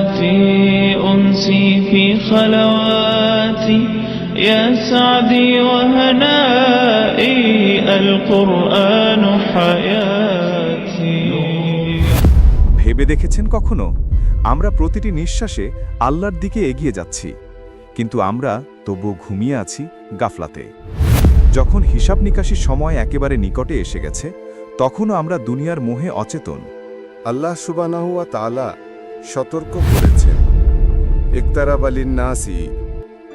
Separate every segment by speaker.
Speaker 1: ظلماتي أنسي في خلواتي يا سعدي وهنائي القرآن حياتي
Speaker 2: ভেবে দেখেছেন কখনো আমরা প্রতিটি নিঃশ্বাসে আল্লাহর দিকে এগিয়ে যাচ্ছি কিন্তু আমরা তবু ঘুমিয়ে আছি গাফলাতে যখন হিসাব নিকাশির সময় একেবারে নিকটে এসে গেছে তখনও আমরা দুনিয়ার মোহে অচেতন
Speaker 3: আল্লাহ সুবানাহুয়া তালা সতর্ক করেছেন। ইকতারাব আলিন নাসি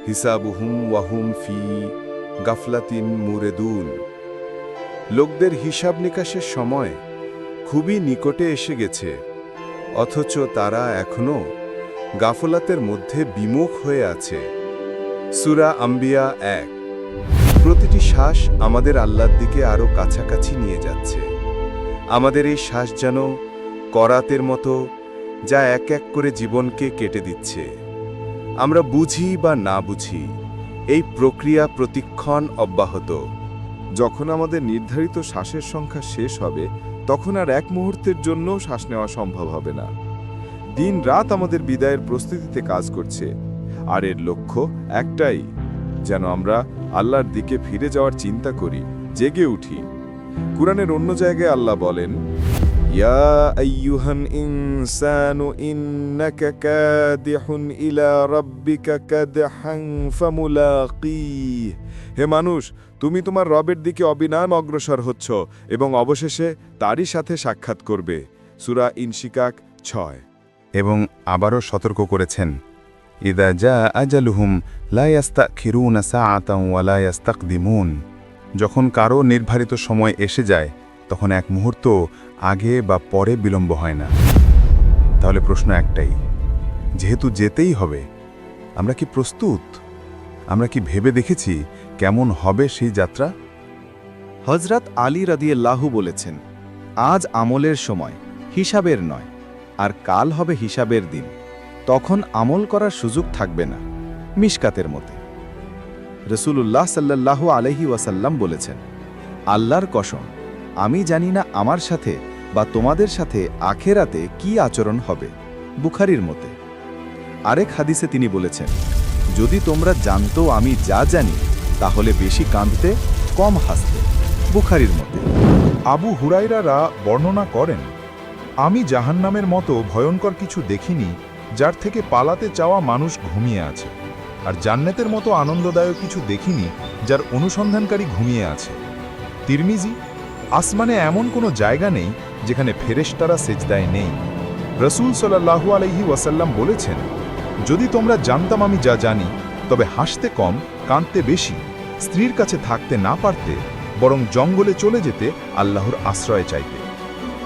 Speaker 3: হিসাবুহুম ওয়াহুম ফি গাফলাতিন মুরেদুন। লোকদের হিসাব নিকাশের সময় খুবই নিকটে এসে গেছে, অথচ তারা এখনও গাফলাতের মধ্যে বিমুখ হয়ে আছে। সুরা আম্বিয়া এক। প্রতিটি শ্বাস আমাদের আল্লাহর দিকে আরও কাছাকাছি নিয়ে যাচ্ছে। আমাদের এই শ্বাস যেন করাতের মতো যা এক এক করে জীবনকে কেটে দিচ্ছে। আমরা বুঝি বা না বুঝি, এই প্রক্রিয়া প্রতিক্ষণ অব্যাহত। যখন আমাদের নির্ধারিত শ্বাসের সংখ্যা শেষ হবে, তখন আর এক মুহূর্তের জন্য শ্বাস নেওয়া সম্ভব হবে না। দিন রাত আমাদের বিদায়ের প্রস্তুতিতে কাজ করছে, আর এর লক্ষ্য একটাই, যেন আমরা আল্লাহর দিকে ফিরে যাওয়ার চিন্তা করি, জেগে উঠি। কুরআনের অন্য জায়গায় আল্লাহ বলেন ইয়া আইয়ুহান ইনসানু ইন্নাকা কাদিহুন ইলা রাব্বিকা কাদহান ফামুলাকিহ হে মানুষ, তুমি তোমার রবের দিকে অবিনাম অগ্রসর হচ্ছ এবং অবশেষে তারই সাথে সাক্ষাৎ করবে। সুরা ইনশিকাক ছয়।
Speaker 4: এবং আবারও সতর্ক করেছেন, ইদা যা আজালুহুম লায়াস্তা খিরুন সাআতাম ওয়ালায়াস্তাক দিমুন যখন কারও নির্ধারিত সময় এসে যায় তখন এক মুহূর্ত আগে বা পরে বিলম্ব হয় না। তাহলে প্রশ্ন একটাই, যেহেতু যেতেই হবে, আমরা কি প্রস্তুত? আমরা কি ভেবে দেখেছি কেমন হবে সেই যাত্রা?
Speaker 2: হজরত আলী রাদিয়াল্লাহু বলেছেন, আজ আমলের সময়, হিসাবের নয়, আর কাল হবে হিসাবের দিন। তখন আমল করার সুযোগ থাকবে না, মিশকাতের মতে। রসুলুল্লাহ সাল্লাল্লাহু আলহি ওয়াসাল্লাম বলেছেন, আল্লাহর কসম আমি জানি না আমার সাথে বা তোমাদের সাথে আখেরাতে কি আচরণ হবে, বুখারির মতে। আরেক হাদিসে তিনি বলেছেন, যদি তোমরা জানতো আমি যা জানি, তাহলে বেশি কাঁদতে, কম হাসতে। বুখারির মতে।
Speaker 5: আবু হুরাইরারা বর্ণনা করেন, আমি জাহান্নামের মতো ভয়ঙ্কর কিছু দেখিনি, যার থেকে পালাতে চাওয়া মানুষ ঘুমিয়ে আছে, আর জান্নাতের মতো আনন্দদায়ক কিছু দেখিনি, যার অনুসন্ধানকারী ঘুমিয়ে আছে। তিরমিজি আসমানে এমন কোনো জায়গা নেই যেখানে ফেরেশতারা সেজদায় নেই। রসুল সাল্লাহু আলহি ওয়াসাল্লাম বলেছেন, যদি তোমরা জানতাম আমি যা জানি, তবে হাসতে কম, কাঁদতে বেশি, স্ত্রীর কাছে থাকতে না পারতে, বরং জঙ্গলে চলে যেতে আল্লাহর আশ্রয় চাইতে।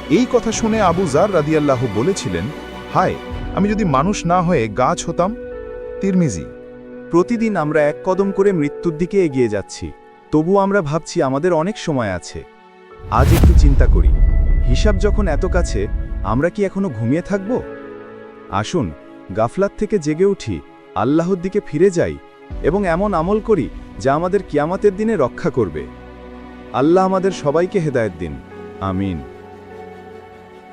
Speaker 5: এই কথা শুনে আবু জার রাদিয়াল্লাহু বলেছিলেন, হায়, আমি যদি মানুষ না হয়ে গাছ হতাম? তিরমিজি,
Speaker 2: প্রতিদিন আমরা এক কদম করে মৃত্যুর দিকে এগিয়ে যাচ্ছি তবু আমরা ভাবছি আমাদের অনেক সময় আছে। আজ একটু চিন্তা করি। হিসাব যখন এত কাছে, আমরা কি এখনও ঘুমিয়ে থাকব? আসুন, গাফলাত থেকে জেগে উঠি, আল্লাহর দিকে ফিরে যাই এবং এমন আমল করি যা আমাদের কিয়ামতের দিনে রক্ষা করবে। আল্লাহ আমাদের সবাইকে হেদায়ত দিন। আমিন।